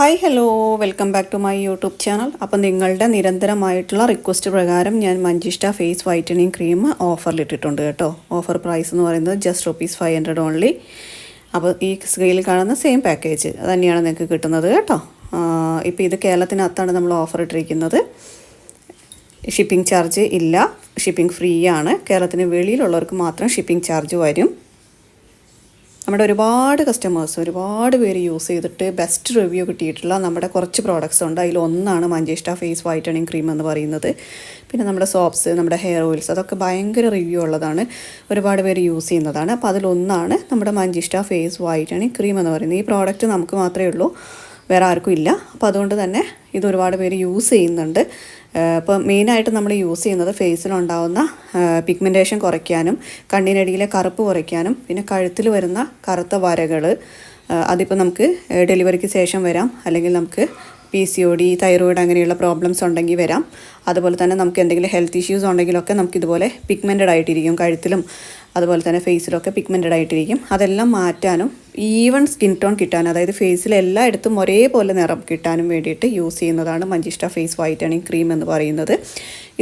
Hi hello welcome back to my YouTube channel അപ്പോൾ നിങ്ങളുടെ നിരന്തരമായിട്ടുള്ള റിക്വസ്റ്റ് പ്രകാരം ഞാൻ മഞ്ചിഷ്ട ഫേസ് വൈറ്റനിങ് ക്രീം ഓഫറിലിട്ടിട്ടുണ്ട് കേട്ടോ. ഓഫർ പ്രൈസ് എന്ന് പറയുന്നത് just rupees five hundred only അപ്പോൾ ഈ സ്കെയിൽ കാണുന്ന സെയിം പാക്കേജ് തന്നെയാണ് നിങ്ങൾക്ക് കിട്ടുന്നത് കേട്ടോ. ഇപ്പോൾ ഇത് കേരളത്തിനകത്താണ് നമ്മൾ ഓഫർ ഇട്ടിരിക്കുന്നത്. ഷിപ്പിംഗ് ചാർജ് ഇല്ല. ഷിപ്പിംഗ് ഫ്രീ ആണ്. കേരളത്തിന് വെളിയിലുള്ളവർക്ക് മാത്രം ഷിപ്പിംഗ് ചാർജ് വരും. നമ്മുടെ ഒരുപാട് കസ്റ്റമേഴ്സ് ഒരുപാട് പേര് യൂസ് ചെയ്തിട്ട് ബെസ്റ്റ് റിവ്യൂ കിട്ടിയിട്ടുള്ള നമ്മുടെ കുറച്ച് പ്രോഡക്റ്റ്സ് ഉണ്ട്. അതിൽ ഒന്നാണ് മഞ്ചേഷ്ട ഫേസ് വൈറ്റണിങ് ക്രീം എന്ന് പറയുന്നത്. പിന്നെ നമ്മുടെ സോപ്സ് നമ്മുടെ ഹെയർ ഓയിൽസ് അതൊക്കെ ഭയങ്കര റിവ്യൂ ഉള്ളതാണ്. ഒരുപാട് പേര് യൂസ് ചെയ്യുന്നതാണ്. അപ്പോൾ അതിലൊന്നാണ് നമ്മുടെ മഞ്ചിഷ്ട ഫേസ് വൈറ്റണിങ് ക്രീം എന്ന് പറയുന്നത്. ഈ പ്രോഡക്റ്റ് നമുക്ക് മാത്രമേ ഉള്ളൂ. വേറെ ആർക്കും ഇല്ല. അപ്പോൾ അതുകൊണ്ട് തന്നെ ഇത് ഒരുപാട് പേര് യൂസ് ചെയ്യുന്നുണ്ട്. ഇപ്പോൾ മെയിനായിട്ട് നമ്മൾ യൂസ് ചെയ്യുന്നത് ഫേസിലുണ്ടാവുന്ന പിഗ്മെന്റേഷൻ കുറയ്ക്കാനും കണ്ണിനടിയിലെ കറുപ്പ് കുറയ്ക്കാനും പിന്നെ കഴുത്തിൽ വരുന്ന കറുത്ത വരകൾ അതിപ്പോൾ നമുക്ക് ഡെലിവറിക്ക് ശേഷം വരാം. അല്ലെങ്കിൽ നമുക്ക് P C O D thyroid അങ്ങനെയുള്ള പ്രോബ്ലംസ് ഉണ്ടെങ്കിൽ വരാം. അതുപോലെ തന്നെ നമുക്ക് എന്തെങ്കിലും ഹെൽത്ത് ഇഷ്യൂസ് ഉണ്ടെങ്കിലൊക്കെ നമുക്ക് ഇതുപോലെ പിഗ്മെന്റഡ് ആയിട്ടിരിക്കും കഴുത്തിലും. അതുപോലെ തന്നെ ഫേസിലൊക്കെ പിഗ്മെന്റഡ് ആയിട്ടിരിക്കും. അതെല്ലാം മാറ്റാനും ഈവൺ സ്കിൻ ടോൺ കിട്ടാനും അതായത് ഫേസിൽ എല്ലായിടത്തും ഒരേപോലെ നിറം കിട്ടാനും വേണ്ടിയിട്ട് യൂസ് ചെയ്യുന്നതാണ് മഞ്ചിഷ്ട ഫേസ് വൈറ്റണിങ് ക്രീം എന്ന് പറയുന്നത്.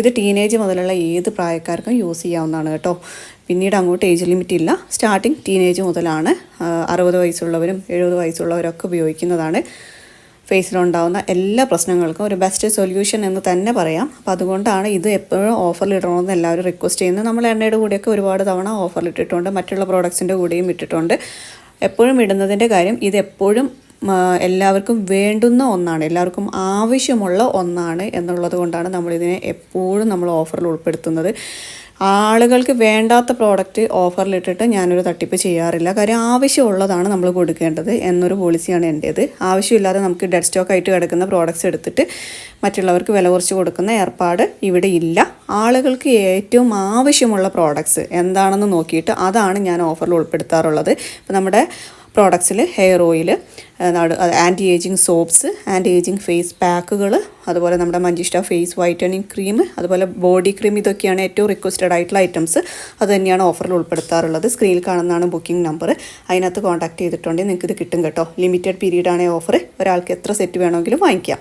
ഇത് ടീനേജ് മുതലുള്ള ഏത് പ്രായക്കാർക്കും യൂസ് ചെയ്യാവുന്നതാണ് കേട്ടോ. പിന്നീട് അങ്ങോട്ട് ഏജ് ലിമിറ്റ് ഇല്ല. സ്റ്റാർട്ടിങ് ടീനേജ് മുതലാണ് അറുപത് വയസ്സുള്ളവരും എഴുപത് വയസ്സുള്ളവരൊക്കെ ഉപയോഗിക്കുന്നതാണ്. ഫേസിലുണ്ടാകുന്ന എല്ലാ പ്രശ്നങ്ങൾക്കും ഒരു ബെസ്റ്റ് സൊല്യൂഷൻ എന്ന് തന്നെ പറയാം. അപ്പോൾ അതുകൊണ്ടാണ് ഇത് എപ്പോഴും ഓഫറിൽ ഇടണമെന്ന് എല്ലാവരും റിക്വസ്റ്റ് ചെയ്യുന്നത്. നമ്മൾ എണ്ണയുടെ കൂടെയൊക്കെ ഒരുപാട് തവണ ഓഫറിൽ ഇട്ടിട്ടുണ്ട്. മറ്റുള്ള പ്രോഡക്ട്സിന്റെ കൂടെയും ഇട്ടിട്ടുണ്ട്. എപ്പോഴും ഇടുന്നതിന്റെ കാര്യം ഇത് എപ്പോഴും എല്ലാവർക്കും വേണ്ടുന്ന ഒന്നാണ്. എല്ലാവർക്കും ആവശ്യമുള്ള ഒന്നാണ് എന്നുള്ളത് കൊണ്ടാണ് നമ്മളിതിനെ എപ്പോഴും നമ്മൾ ഓഫറിൽ ഉൾപ്പെടുത്തുന്നത്. ആളുകൾക്ക് വേണ്ടാത്ത പ്രോഡക്റ്റ് ഓഫറിലിട്ടിട്ട് ഞാനൊരു തട്ടിപ്പ് ചെയ്യാറില്ല. കാര്യം ആവശ്യമുള്ളതാണ് നമ്മൾ കൊടുക്കേണ്ടത് എന്നൊരു പോളിസിയാണ് എന്റേത് ആവശ്യമില്ലാതെ നമുക്ക് ഡെഡ് സ്റ്റോക്ക് ആയിട്ട് കിടക്കുന്ന പ്രോഡക്റ്റ്സ് എടുത്തിട്ട് മറ്റുള്ളവർക്ക് വില കുറച്ച് കൊടുക്കുന്ന ഏർപ്പാട് ഇവിടെ ഇല്ല. ആളുകൾക്ക് ഏറ്റവും ആവശ്യമുള്ള പ്രോഡക്റ്റ്സ് എന്താണെന്ന് നോക്കിയിട്ട് അതാണ് ഞാൻ ഓഫറിൽ ഉൾപ്പെടുത്താറുള്ളത്. ഇപ്പോൾ നമ്മുടെ പ്രോഡക്ട്സിൽ hair oil anti ageing soaps anti ageing face പാക്കുകൾ അതുപോലെ നമ്മുടെ മഞ്ചിഷ്ട ഫേസ് വൈറ്റനിങ് ക്രീം അതുപോലെ ബോഡി ക്രീം ഇതൊക്കെയാണ് ഏറ്റവും റിക്വസ്റ്റഡ് ആയിട്ടുള്ള ഐറ്റംസ് അത് തന്നെയാണ് ഓഫറിൽ ഉൾപ്പെടുത്താറുള്ളത്. സ്ക്രീനിൽ കാണുന്നതാണ് ബുക്കിംഗ് നമ്പർ അതിനകത്ത് കോൺടാക്ട് ചെയ്തിട്ടുണ്ടെങ്കിൽ നിങ്ങൾക്ക് ഇത് കിട്ടും. കേട്ടോ ലിമിറ്റഡ് പീരീഡാണ് ഓഫർ ഒരാൾക്ക് എത്ര സെറ്റ് വേണമെങ്കിലും വാങ്ങിക്കാം.